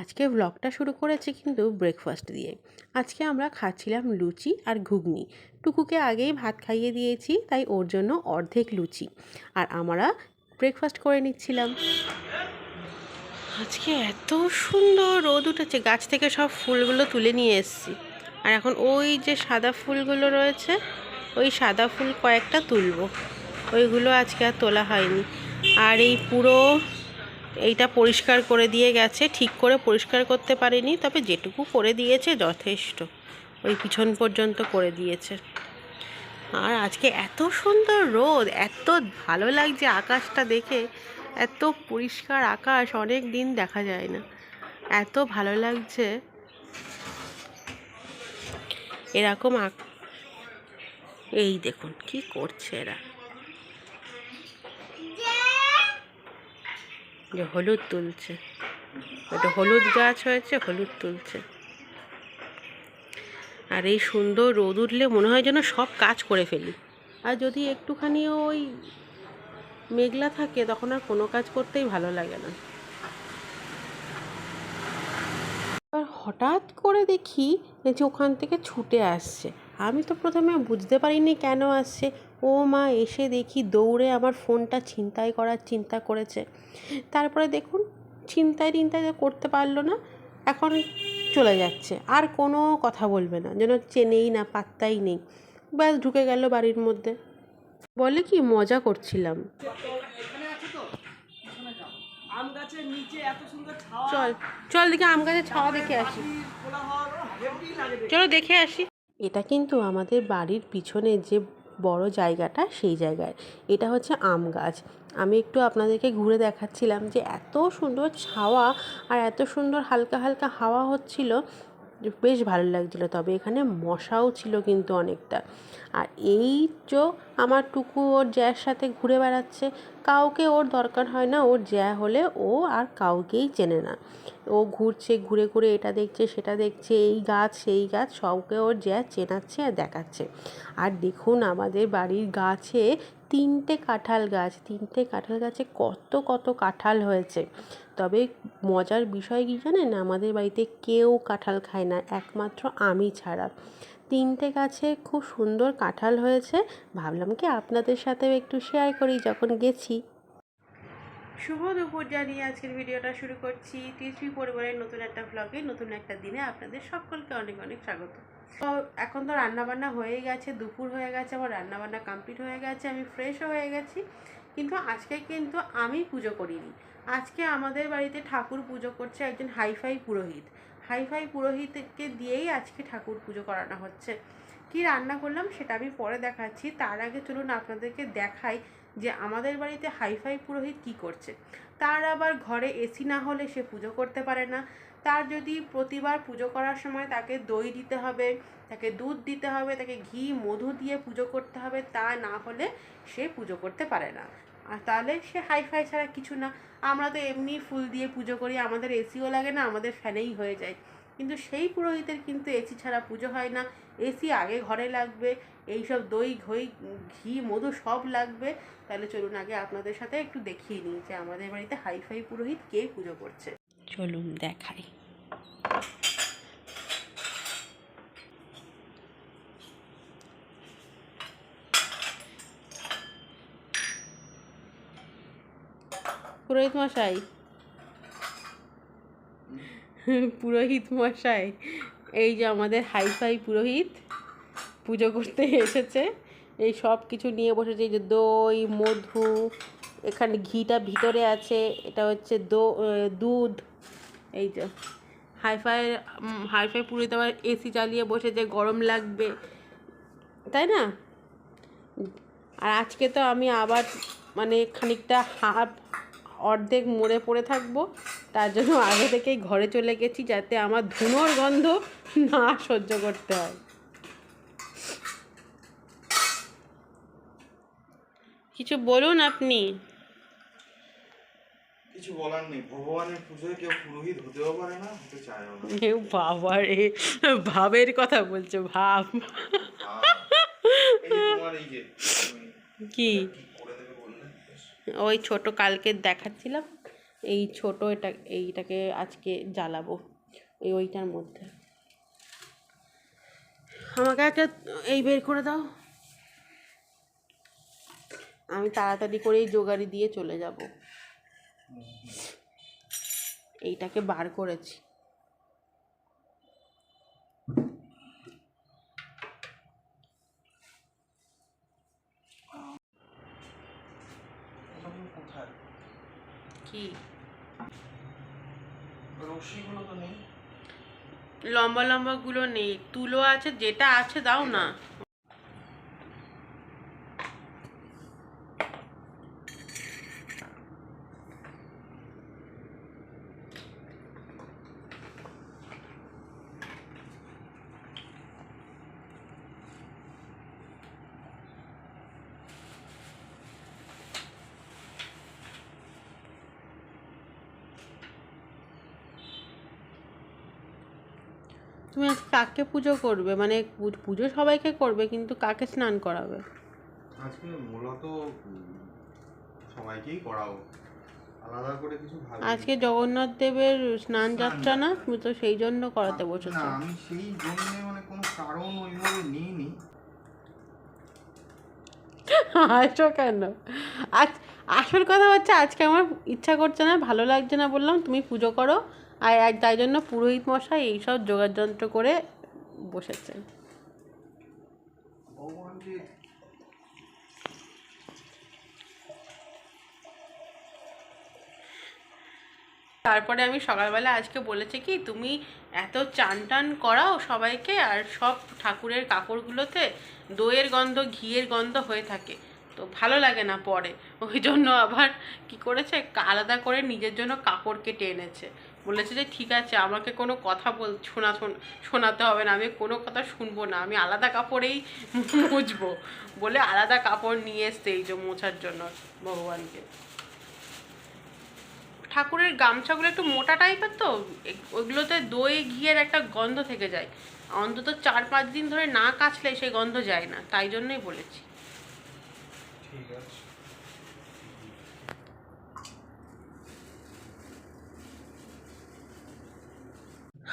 আজকে ব্লগটা শুরু করেছি কিন্তু ব্রেকফাস্ট দিয়ে। আজকে আমরা খাচ্ছিলাম লুচি আর ঘুগনি। টুকুকে আগেই ভাত খাইয়ে দিয়েছি, তাই ওর জন্য অর্ধেক লুচি। আর আমরা ব্রেকফাস্ট করে নিচ্ছিলাম। আজকে এত সুন্দর রোদ উঠেছে, গাছ থেকে সব ফুলগুলো তুলে নিয়ে এসেছি। আর এখন ওই যে সাদা ফুলগুলো রয়েছে, ওই সাদা ফুল কয়েকটা তুলবো। ওইগুলো আজকে আর তোলা হয়নি। আর এই পুরো এইটা পরিষ্কার করে দিয়ে গেছে, ঠিক করে পরিষ্কার করতে পারেনি, তবে যেটুকু করে দিয়েছে যথেষ্ট। ওই পিছন পর্যন্ত করে দিয়েছে। আর আজকে এত সুন্দর রোদ, এত ভালো লাগছে আকাশটা দেখে, এত পরিষ্কার আকাশ, অনেক দিন দেখা যায় না। এত ভালো লাগছে। এরকম এই দেখুন, কি করছে এরা। যে হলুদ তুলছে। একটা হলুদ গাছ হয়েছে, হলুদ তুলছে। আর এই সুন্দর রোদ উঠলে মনে হয় যেন সব কাজ করে ফেলি। আর যদি একটুখানি ওই মেঘলা থাকে, তখন আর কোনো কাজ করতেই ভালো লাগে না। এবার হঠাৎ করে দেখি যে ওখান থেকে ছুটে আসছে। আমি তো প্রথমে বুঝতে পারিনি কেন আসছে। ও মা এসে দেখি দৌড়ে আমার ফোনটা ছিনতাই করার চিন্তা করেছে। তারপরে দেখুন, ছিনতাই টিনতাই করতে পারল না, এখন চলে যাচ্ছে। আর কোনো কথা বলবে না, যেন চেনেই না, পাত্তাই নেই। ব্যাস, ঢুকে গেল বাড়ির মধ্যে। বলে কি, মজা করছিলাম। চল চল দেখে আম গাছের ছাওয়া দেখে আসি। চলো দেখে আসি। এটা কিন্তু আমাদের বাড়ির পিছনে যে বড় জায়গাটা সেই জায়গায়। এটা হচ্ছে আম গাছ। আমি একটু আপনাদেরকে ঘুরে দেখাচ্ছিলাম যে এত সুন্দর ছাওয়া আর এত সুন্দর হালকা হালকা হাওয়া হচ্ছিল। বেশ ভালো লাগছিল, তবে এখানে মশাও ছিল কিন্তু অনেকটা। আর এই যে আমার টুকু ওর জ্যার সাথে ঘুরে বেড়াচ্ছে, কাউকে ওর দরকার হয় না, ওর জ্যা হলে ও আর কাউকেই চেনে না। ও ঘুরছে, ঘুরে ঘুরে এটা দেখছে, সেটা দেখছে, এই গাছ, সেই গাছ, সবকে ওর জ্যা চেনাচ্ছে আর দেখাচ্ছে। আর দেখুন আমাদের বাড়ির গাছে তিনটে কাঁঠাল গাছ, তিনটে কাঁঠাল গাছে কত কত কাঁঠাল হয়েছে। তবে মজার বিষয় কী জানেন? আমাদের বাড়িতে কেউ কাঁঠাল খায় না, একমাত্র আমি ছাড়া। তিনটে গাছে খুব সুন্দর কাঁঠাল হয়েছে। ভাবলাম কি আপনাদের সাথেও একটু শেয়ার করি যখন গেছি। শুভ দুপুর জানিয়ে আজকের ভিডিওটা শুরু করছি। টিএসপি পরিবারের নতুন একটা ব্লগে নতুন একটা দিনে আপনাদের সকলকে অনেক অনেক স্বাগত। তো এখন তো রান্নাবান্না হয়ে গেছে, দুপুর হয়ে গেছে আমার রান্নাবান্না কমপ্লিট হয়ে গেছে, আমি ফ্রেশও হয়ে গেছি। কিন্তু আজকে কিন্তু আমি পুজো করিনি। আজকে আমাদের বাড়িতে ঠাকুর পুজো করছে একজন হাইফাই পুরোহিত। হাইফাই পুরোহিতকে দিয়েই আজকে ঠাকুর পুজো করানো হচ্ছে। কি রান্না করলাম সেটা আমি পরে দেখাচ্ছি। তার আগে চলুন আপনাদেরকে দেখাই যে আমাদের বাড়িতে হাইফাই পুরোহিত কি করছে। তার আবার ঘরে এসি না হলে সে পুজো করতে পারে না। তার যদি প্রতিবার পুজো করার সময় তাকে দই দিতে হবে, তাকে দুধ দিতে হবে, তাকে ঘি, মধু দিয়ে পুজো করতে হবে, তা না হলে সে পুজো করতে পারে না। আর তাহলে সে হাইফাই ছাড়া কিছু না। আমরা তো এমনি ফুল দিয়ে পুজো করি, আমাদের এসিও লাগে না, আমাদের ফ্যানেই হয়ে যায়। কিন্তু সেই পুরোহিতের কিন্তু এসি ছাড়া পুজো হয় না। এসি আগে ঘরে লাগবে, এইসব দই, ঘই, ঘি, মধু সব লাগবে। তাহলে চলুন আগে আপনাদের সাথে একটু দেখিয়ে নিই যে আমাদের বাড়িতে হাইফাই পুরোহিত কে পুজো করছে। চলুন দেখাই। পুরোহিত মশাই পুরোহিত মশাই এই যে আমাদের হাইফাই পুরোহিত পুজো করতে এসেছে। এই সব কিছু নিয়ে বসেছে, এই যে দই, মধু, এখানে ঘিটা ভিতরে আছে, এটা হচ্ছে দুধ। এই যে হাইফাই হাইফাই পুরোহিত আবার এসি চালিয়ে বসে যে গরম লাগবে, তাই না? আর আজকে তো আমি আবার মানে খানিকটা হাফ অর্ধেক মরে পড়ে থাকব, তার জন্য আগে থেকেই ঘরে চলে গেছি যাতে আমার ধুনোর গন্ধ না সহ্য করতে হয়। কিছু বলুন আপনি। কিছু বলার নেই। ভগবানের পুজোয় কেউ পুরোহিত হতেও পারে না হতে চায়ও না। এ বাবা রে ভাবের কথা বলছো ভাব। আহ, তোমার এই যে কি? ওই ছোট কালকে দেখাচ্ছিলাম এই ছোট এটা এইটাকে আজকে জ্বালাবো ওই ওইটার মধ্যে। আমাকে একটা এই বের করে দাও। আমি তাড়াতাড়ি করে এই জোগাড়ি দিয়ে চলে যাব। এইটাকে বার করেছি। কি? লম্বা লম্বা গুলো নেই। তুলো আছে যেটা আছে দাও না তুমি আজ কাকে পুজো করবে? মানে পুজো সবাইকে করবে কিন্তু কাকে স্নান করাবে? আজকে মূলত সবাইকেই করাও আলাদা করে কিছু আজকে জগন্নাথ দেবের স্নান যাত্রা না? তুমি তো সেই জন্য করাতে না বসেছো। আমি সেই জন্য মানে কোনো কারণ ওইভাবে নিইনি। হাসো কেন? আজ আসল কথা হচ্ছে আজকে আমার ইচ্ছা করছে না ভালো লাগছে না বললাম তুমি পুজো করো। আর আর তাই জন্য পুরোহিত মশাই এইসব যোগাযন্ত্র করে বসেছেন। তারপরে আমি সকালবেলা আজকে বলেছি কি, তুমি এত চান টান করাও সবাইকে আর সব ঠাকুরের কাপড়গুলোতে দইয়ের গন্ধ, ঘিয়ের গন্ধ হয়ে থাকে। তো ভালো লাগে না পরে। ওই জন্য আবার কি করেছে, আলাদা করে নিজের জন্য কাপড় কেটে এনেছে। বলেছে যে, ঠিক আছে, আমাকে কোনো কথা বল, শোনা, শোন- শোনাতে হবে না, আমি কোনো কথা শুনব না, আমি আলাদা কাপড়েই মুছবো। বলে আলাদা কাপড় নিয়ে এসছে এই যে মোছার জন্য ভগবানকে। ঠাকুরের গামছাগুলো একটু মোটা টাইপের তো ওইগুলোতে দই, ঘিয়ের একটা গন্ধ থেকে যায়। অন্তত চার পাঁচ দিন ধরে না কাচলে সেই গন্ধ যায় না, তাই জন্যই বলেছি। ঠিক আছে।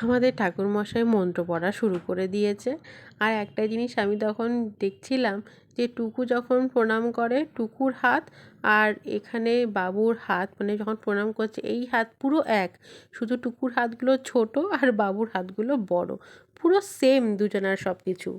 আমাদের ঠাকুরমশাই মন্ত্র পড়া শুরু করে দিয়েছে। আর একটা জিনিস আমি তখন দেখছিলাম যে টুকু যখন প্রণাম করে, টুকুর হাত আর এখানে বাবুর হাত মানে যখন প্রণাম করছে, এই হাত পুরো এক। শুধু টুকুর হাতগুলো ছোট আর বাবুর হাতগুলো বড়। পুরো সেম দুজনার সব কিছু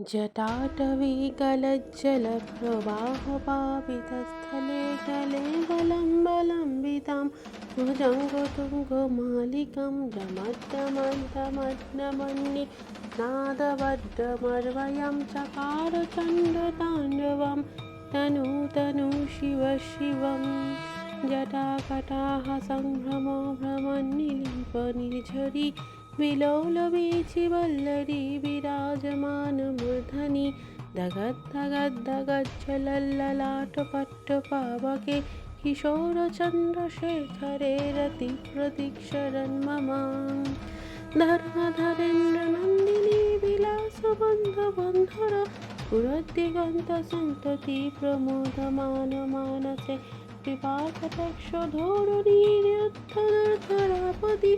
जटाटविकलज्जलप्रवाहपापितस्थले जले गलं बलम्बितं भुजङ्गु तुङ्गमालिकं जमदमन्तमग्नमन्य नादभद्रमर्वयं चकारचण्डताण्डवं शिवं जटाकटाः जटाकटाहसम्भ्रमभ्रमन् निलीपनिर्झरी भ्रमन्निलिपनिर्झरि विलोलवीचिवल्लरी विराजमानमूर्धनि दगद्दगद्दगज्जलल्ललाटपट्टपावके किशोरचन्द्रशेखरे रतिप्रतीक्षरन्मम धर्मधरेन्द्रनन्दिनी विलासबन्धबन्धर पुरद्दिगन्तसन्तति प्रमोदमानमानसे कृपाकटाक्षधोरणीर्युत्थनधरापदि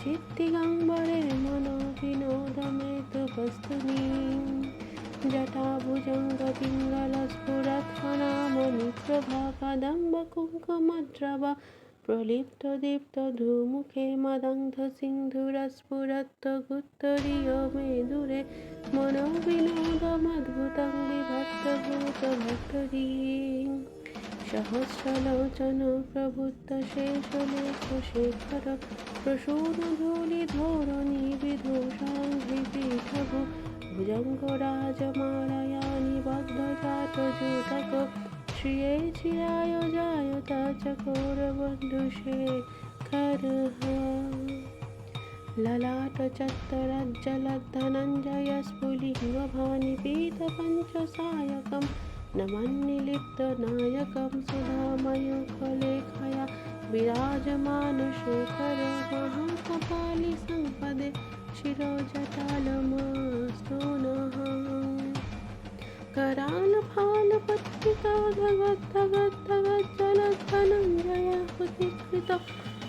चित्तिगाम्बरेण मनो विनोदमेतुपस्तुनि जटाभुजङ्गपिङ्गलस्फुरत्फणामणिप्रभाकदम्बकुङ्कुमद्रव प्रलिप्तदीप्तधूमुखे मदङ्घसिन्धुरस्फुरत्तगुत्तरीयो मेदुरे मनो विनोदमद्भुतं विभक्तभूतभक्तरी सहस्रलोचन प्रभुत्तशेषलेखशेखर प्रसूनधूलिधोरणि विधूषाङ्घ्रिपीठभु भुजङ्गराजमालया निबद्धजातजूतक श्रिये चिराय जायत चकोरबन्धुशेखरः ललाटचत्तरज्जलद्धनञ्जयस्फुलिङ्गभानिपीतपञ्चसायकं नमन्निलिप्तनायकं सुधामयूखलेखया विराजमानशेखर महाकपालिसम्पदे शिरोजटालमास्तु नः करालफालपत्रिका धगद्धगद्धगज्जलधनञ्जयाहुतिकृत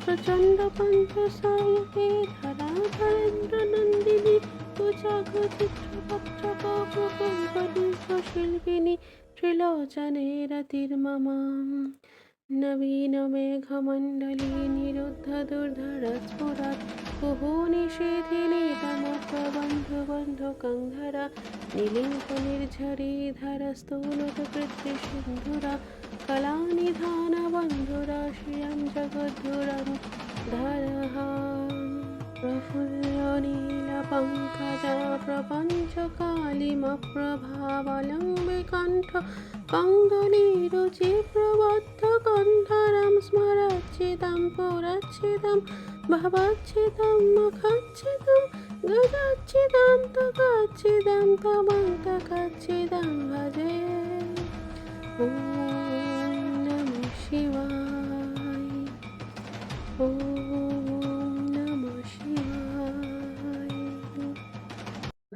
प्रचण्डपञ्चसायके धराधरेन्द्रनन्दिनी कुचाग्रचित्रपत्रकप्रकम्पनिशिल्पिनि त्रिलोचने रतिर्मम नवीनमेघमण्डली निरुद्धदुर्धरस्फुरत् कुहूनिषेधिनीतमप्रबन्धुबन्धुकन्धर निलिङ्गनिर्झरीधरस्तूलतकृत्यसिन्धुरा कलानिधानबन्धुरा श्रियं जगद्धुरं धरः प्रफुल्लनीलपङ्कजा प्रपञ्चकालिमप्रभावलम्बिकण्ठ कन्दलीरुचिप्रबद्धकन्धरं स्मरच्छिदं पुरच्छिदं भवच्छिदं मखच्छिदं गजच्छिदान्तकच्छिदं तमन्तकच्छिदं भजे ॐ नमः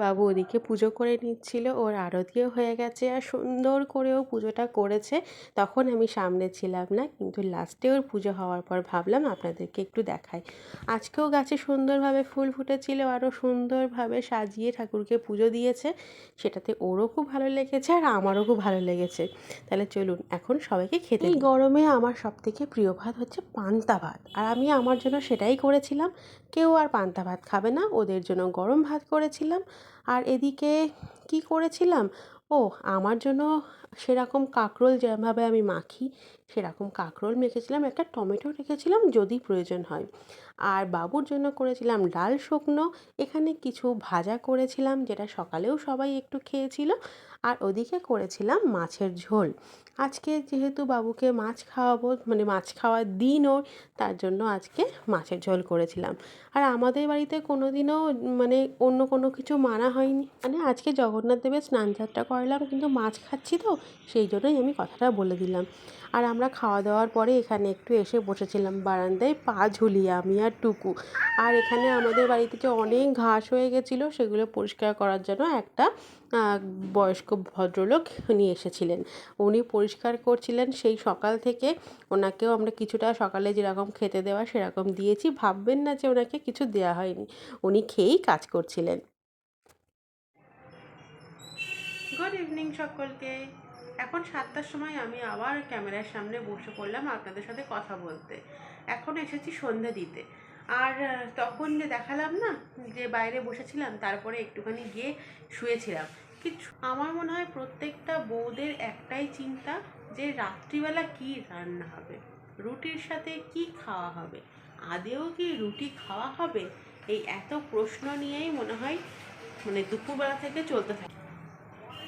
বাবু ওদিকে পুজো করে নিচ্ছিল ওর আরতিও হয়ে গেছে আর সুন্দর করেও পুজোটা করেছে। তখন আমি সামনে ছিলাম না কিন্তু লাস্টে ওর পুজো হওয়ার পর ভাবলাম আপনাদেরকে একটু দেখাই। আজকেও গাছে সুন্দরভাবে ফুল ফুটেছিল আরও সুন্দরভাবে সাজিয়ে ঠাকুরকে পুজো দিয়েছে। সেটাতে ওরও খুব ভালো লেগেছে আর আমারও খুব ভালো লেগেছে। তাহলে চলুন এখন সবাইকে খেতে এই গরমে আমার সবথেকে প্রিয় ভাত হচ্ছে পান্তা ভাত। আর আমি আমার জন্য সেটাই করেছিলাম কেউ আর পান্তা ভাত খাবে না ওদের জন্য গরম ভাত করেছিলাম। আর এদিকে কি করেছিলাম? ও, আমার জন্য সেরকম কাঁকরোল যেভাবে আমি মাখি, সেরকম কাঁকরোল মেখেছিলাম, একটা টমেটো রেখেছিলাম যদি প্রয়োজন হয়। আর বাবুর জন্য করেছিলাম ডাল শুকনো, এখানে কিছু ভাজা করেছিলাম যেটা সকালেও সবাই একটু খেয়েছিল। আর ওদিকে করেছিলাম মাছের ঝোল। আজকে যেহেতু বাবুকে মাছ খাওয়াবো মানে মাছ খাওয়ার দিন ওর, তার জন্য আজকে মাছের ঝোল করেছিলাম। আর আমাদের বাড়িতে কোনো দিনও মানে অন্য কোনো কিছু মানা হয়নি। মানে আজকে জগন্নাথ দেবের স্নান যাত্রা করালাম, কিন্তু মাছ খাচ্ছি তো, সেই জন্যই আমি কথাটা বলে দিলাম। আর আমরা খাওয়া দাওয়ার পরে এখানে একটু এসে বসেছিলাম বারান্দায়, পা ঝুলিয়ে আমি আর টুকু। আর এখানে আমাদের বাড়িতে যে অনেক ঘাস হয়ে গেছিল, সেগুলো পরিষ্কার করার জন্য একটা বয়স্ক ভদ্রলোক নিয়ে এসেছিলেন। উনি পরিষ্কার করছিলেন, সেই সকাল থেকে ওনাকেও আমরা কিছুটা সকালে যেরকম খেতে দেওয়া সেরকম দিয়েছি। ভাববেন না যে ওনাকে কিছু দেওয়া হয়নি, উনি খেয়েই কাজ করছিলেন। গুড ইভিনিং সকলকে। এখন সাতটার সময় আমি আবার ক্যামেরার সামনে বসে পড়লাম আপনাদের সাথে কথা বলতে। এখন এসেছি সন্ধ্যা দিতে। আর তখন যে দেখালাম না, যে বাইরে বসেছিলাম, তারপরে একটুখানি গিয়ে শুয়েছিলাম। কিছু আমার মনে হয় প্রত্যেকটা বউদের একটাই চিন্তা যে রাত্রিবেলা কি রান্না হবে, রুটির সাথে কি খাওয়া হবে, আদেও কি রুটি খাওয়া হবে, এই এত প্রশ্ন নিয়েই মনে হয় মানে দুপুরবেলা থেকে চলতে থাকে।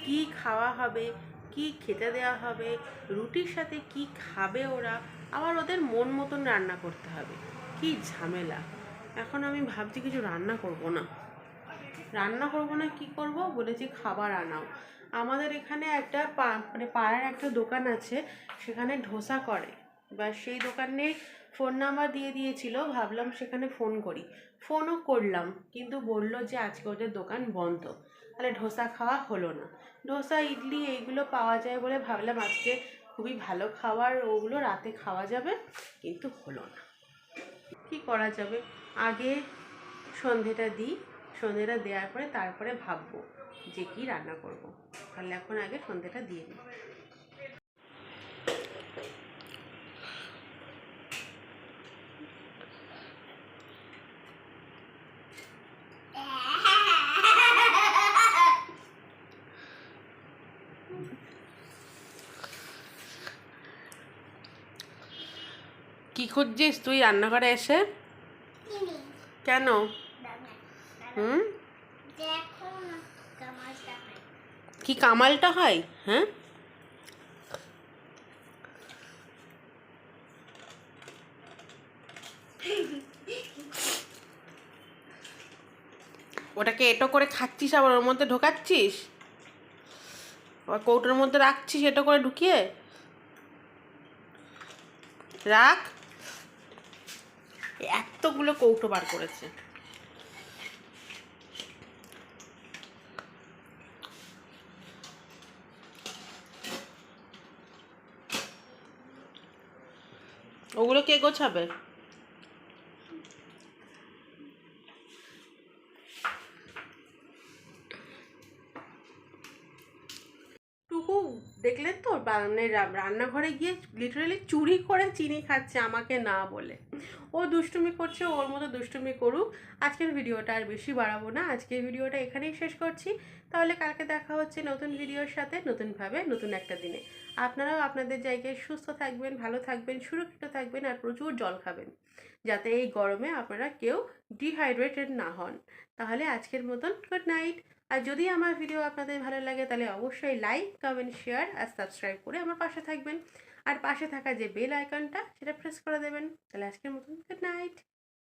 কি খাওয়া হবে, কি খেতে দেওয়া হবে, রুটির সাথে কি খাবে ওরা, আবার ওদের মন মতন রান্না করতে হবে। কি ঝামেলা? এখন আমি ভাবছি কিছু রান্না করব না। রান্না করব না, কি করব? বলেছি খাবার আনাও। আমাদের এখানে একটা মানে পাড়ার একটা দোকান আছে, সেখানে ধোসা করে। বা সেই দোকানে ফোন নাম্বার দিয়ে দিয়েছিল, ভাবলাম সেখানে ফোন করি। ফোনও করলাম, কিন্তু বলল যে আজকে ওদের দোকান বন্ধ। তাহলে ধোসা খাওয়া হলো না। ধোসা, ইডলি এইগুলো পাওয়া যায় বলে ভাবলাম আজকে খুবই ভালো খাবার, ওগুলো রাতে খাওয়া যাবে, কিন্তু হলো না। কি করা যাবে? আগে সন্ধেটা দিই। সন্ধেটা দেওয়ার পরে তারপরে ভাববো যে কি রান্না করব। তাহলে এখন আগে সন্ধেটা দিয়ে দিই। কি খুঁজছিস তুই রান্নাঘরে এসে? কেন? হুম? কি কামালটা হয়? হ্যাঁ? ওটাকে এটো করে খাচ্ছিস আবার ওর মধ্যে ঢোকাচ্ছিস? আবার কৌটোর মধ্যে রাখছিস এটো করে ঢুকিয়ে? রাখ। এতগুলো কৌটো বার করেছে। ওগুলো কে গোছাবে টুকু দেখলেন তো? মানে রান্নাঘরে গিয়ে লিটারালি চুরি করে চিনি খাচ্ছে আমাকে না বলে। ও দুষ্টুমি করছে, ওর মতো দুষ্টুমি করুক। আজকের ভিডিওটা আর বেশি বাড়াবো না। আজকের ভিডিওটা এখানেই শেষ করছি। তাহলে কালকে দেখা হচ্ছে নতুন ভিডিওর সাথে, নতুনভাবে, নতুন একটা দিনে। আপনারাও আপনাদের জায়গায় সুস্থ থাকবেন, ভালো থাকবেন, সুরক্ষিত থাকবেন আর প্রচুর জল খাবেন। যাতে এই গরমে আপনারা কেউ ডিহাইড্রেটেড না হন। তাহলে আজকের মতন গুড নাইট আর যদি আমার ভিডিও আপনাদের ভালো লাগে, তাহলে অবশ্যই লাইক কমেন্ট শেয়ার আর সাবস্ক্রাইব করে আমার পাশে থাকবেন। আর পাশে থাকা যে বেল আইকনটা সেটা প্রেস করে দেবেন। তাহলে আজকের মতন গুড নাইট